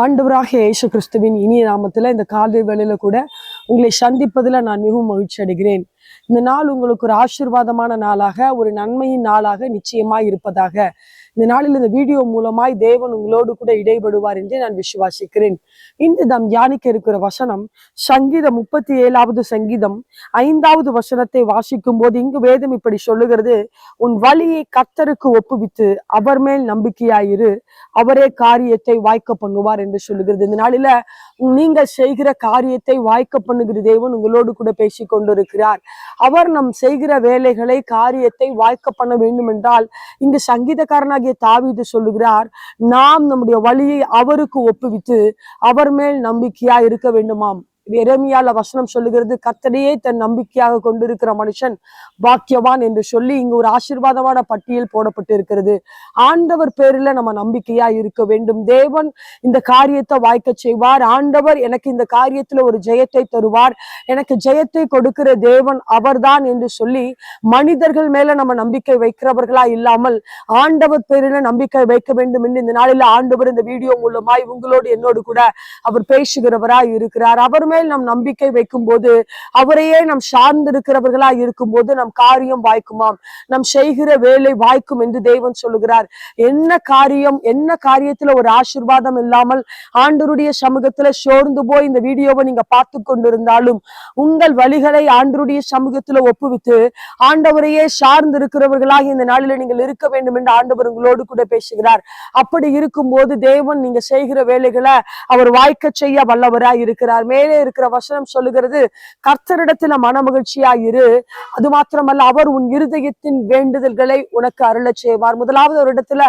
ஆண்டவராக இயேசு கிறிஸ்துவின் இனிய நாமத்துல இந்த காலை வேளையில கூட உங்களை சந்திப்பதில் நான் மிகவும் மகிழ்ச்சி அடைகிறேன். இந்த நாள் உங்களுக்கு ஒரு ஆசீர்வாதமான நாளாக ஒரு நன்மையின் நாளாக நிச்சயமாக இருப்பதாக இந்த நாளில் இந்த வீடியோ மூலமாய் தேவன் உங்களோடு கூட இடைபடுவார் என்று நான் விசுவாசிக்கிறேன். இன்று நாம் தியானிக்க இருக்கிற வசனம் சங்கீதம் முப்பத்தி ஏழாவது சங்கீதம் ஐந்தாவது வசனத்தை வாசிக்கும் போது இங்கு வேதம் இப்படி சொல்லுகிறது உன் வழியை கத்தருக்கு ஒப்புவித்து அவர் மேல் நம்பிக்கையாயிரு அவரே காரியத்தை வாய்க்க பண்ணுவார் என்று சொல்லுகிறது. இந்த நாளில நீங்கள் செய்கிற காரியத்தை வாய்க்க பண்ணுகிற தேவன் உங்களோடு கூட பேசி கொண்டிருக்கிறார். அவர் நம் செய்கிற வேலைகளை காரியத்தை வாய்க்க பண்ண வேண்டும் என்றால் இங்கு சங்கீதக்காரனாகிய தாவீது சொல்லுகிறார் நாம் நம்முடைய வழியை அவருக்கு ஒப்புவித்து அவர் மேல் நம்பிக்கையா இருக்க வேண்டுமாம். எரமியால வசனம் சொல்லுகிறது கர்த்தரையே தன் நம்பிக்கையாக கொண்டிருக்கிற மனுஷன் பாக்கியவான் என்று சொல்லி இங்கு ஒரு ஆசீர்வாதமான பட்டியல் போடப்பட்டு இருக்கிறது ஆண்டவர் பேரில் நம்ம நம்பிக்கையா இருக்க வேண்டும். தேவன் இந்த காரியத்தை வாய்க்க செய்வார். ஆண்டவர் எனக்கு இந்த காரியத்துல ஒரு ஜெயத்தை தருவார். எனக்கு ஜெயத்தை கொடுக்கிற தேவன் அவர்தான் என்று சொல்லி மனிதர்கள் மேல நம்ம நம்பிக்கை வைக்கிறவர்களா இல்லாமல் ஆண்டவர் பேரில நம்பிக்கை வைக்க வேண்டும் என்று இந்த நாளில் ஆண்டவர் இந்த வீடியோ மூலமாய் உங்களோடு என்னோடு கூட அவர் பேசுகிறவராய் இருக்கிறார். அவர் மேல் மேல் நம் நம்பிக்கை வைக்கும் போது அவரையே நம் சார்ந்து இருக்கிறவர்களா இருக்கும் போது நம் காரியம் வாய்க்குமாம். நம் செய்கிற வேலை வாய்க்கும் என்று தேவன் சொல்லுகிறார். என்ன காரியம் என்ன காரியத்துல ஒரு ஆசிர்வாதம் இல்லாமல் ஆண்டருடைய சமூகத்துல சோர்ந்து போய் இந்த வீடியோவை நீங்க பார்த்து கொண்டிருந்தாலும் உங்கள் வழிகளை ஆண்டருடைய சமூகத்துல ஒப்புவித்து ஆண்டவரையே சார்ந்து இருக்கிறவர்களாக இந்த நாளில நீங்கள் இருக்க வேண்டும் என்று ஆண்டவர் உங்களோடு கூட பேசுகிறார். அப்படி இருக்கும் போது தேவன் நீங்க செய்கிற வேலைகளை அவர் வாய்க்க செய்ய வல்லவராய் இருக்கிறார் மேலே இருக்கிற வசனம் சொல்லுகிறது கர்த்தரிடத்துல மன மகிழ்ச்சியா இரு அது மாத்திரமல்ல அவர் உன் இருதயத்தின் வேண்டுதல்களை உனக்கு அருளச் செய்வார். முதலாவது ஒரு இடத்துல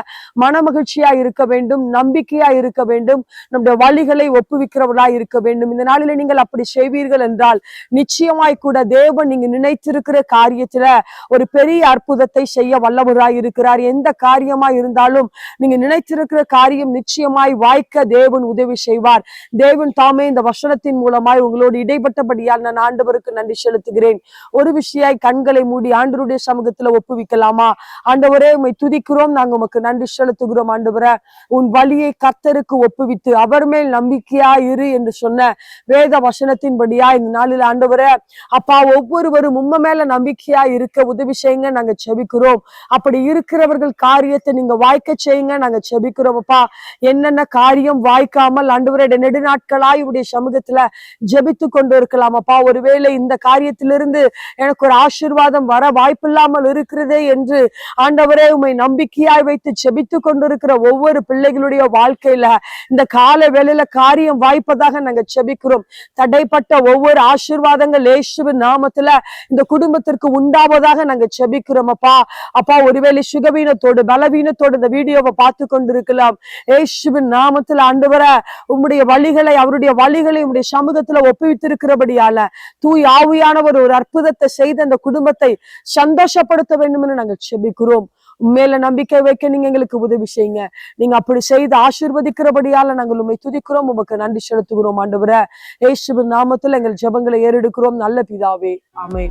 மன மகிழ்ச்சியா இருக்க வேண்டும் நம்பிக்கையா இருக்க வேண்டும் நம்முடைய வழிகளை ஒப்புவிக்கிறவர்களா இருக்க வேண்டும். இந்த நாளில நீங்கள் அப்படி செய்வீர்கள் என்றால் நிச்சயமாய் கூட தேவன் நீங்க நினைத்திருக்கிற காரியத்துல ஒரு பெரிய அற்புதத்தை செய்ய வல்லவராய் இருக்கிறார். எந்த காரியமா இருந்தாலும் நீங்க நினைத்திருக்கிற காரியம் நிச்சயமாய் வாய்க்க தேவன் உதவி செய்வார். தேவன் தாமே இந்த வசனத்தின் மூலம் மூலமாய் உங்களோடு இடைப்பட்டபடியால் நான் ஆண்டவருக்கு நன்றி செலுத்துகிறேன். ஒரு விஷயாய் கண்களை மூடி ஆண்டவருடைய சமூகத்துல ஒப்புவிக்கலாமா? ஆண்டவரே உண்மை துதிக்கிறோம். நாங்க உமக்கு நன்றி செலுத்துகிறோம் ஆண்டவரே. உன் வழியை கர்த்தருக்கு ஒப்புவித்து அவர் மேல் நம்பிக்கையா இரு என்று சொன்ன வேத வசனத்தின்படியா இந்த நாளில் ஆண்டவரே அப்பா ஒவ்வொருவரும் உண்மை மேல நம்பிக்கையா இருக்க உதவி செய்யுங்க. நாங்க செபிக்கிறோம். அப்படி இருக்கிறவர்கள் காரியத்தை நீங்க வாய்க்க செய்யுங்க. நாங்க செபிக்கிறோம் அப்பா. என்னென்ன காரியம் வாய்க்காமல் ஆண்டவரோட நெடுநாட்களாய் உடைய சமூகத்துல ஜெபித்து கொண்டு இருக்கலாம் அப்பா. ஒருவேளை இந்த காரியத்திலிருந்து எனக்கு ஒரு ஆசீர்வாதம் வர வாய்ப்பில்லாமல் இருக்கிறதே என்று ஆண்டவரே உண்மை நம்பிக்கையாய் வைத்து ஜெபித்து கொண்டிருக்கிற ஒவ்வொரு பிள்ளைகளுடைய வாழ்க்கையில இந்த கால வேலையில காரியம் வாய்ப்பதாக நாங்க ஜெபிக்கிறோம். தடைப்பட்ட ஒவ்வொரு ஆசீர்வாதங்கள் ஏசுவின் நாமத்துல இந்த குடும்பத்திற்கு உண்டாவதாக நாங்க ஜெபிக்கிறோம் அப்பா. அப்பா ஒருவேளை சுகவீனத்தோடு பலவீனத்தோடு இந்த வீடியோவை பார்த்து கொண்டிருக்கலாம் ஏசுவின் நாமத்துல ஆண்டவர உம்முடைய வழிகளை அவருடைய வழிகளை உம்முடைய சமூகத்துல ஒப்புவித்திருக்கிறபடியால தூய் ஆவியானவர் ஒரு அற்புதத்தை செய்து அந்த குடும்பத்தை சந்தோஷப்படுத்த வேண்டும் என்று நாங்கள் செபிக்கிறோம். மேல நம்பிக்கை வைக்க நீங்க எங்களுக்கு உதவி செய்யுங்க. நீங்க அப்படி செய்து ஆசீர்வதிக்கிறபடியால நாங்கள் உண்மை துதிக்கிறோம். உமக்கு நன்றி செலுத்துகிறோம் ஆண்டவர. இயேசுவின் நாமத்துல எங்கள் ஜெபங்களை ஏறெடுக்கிறோம். நல்ல பிதாவே. ஆமை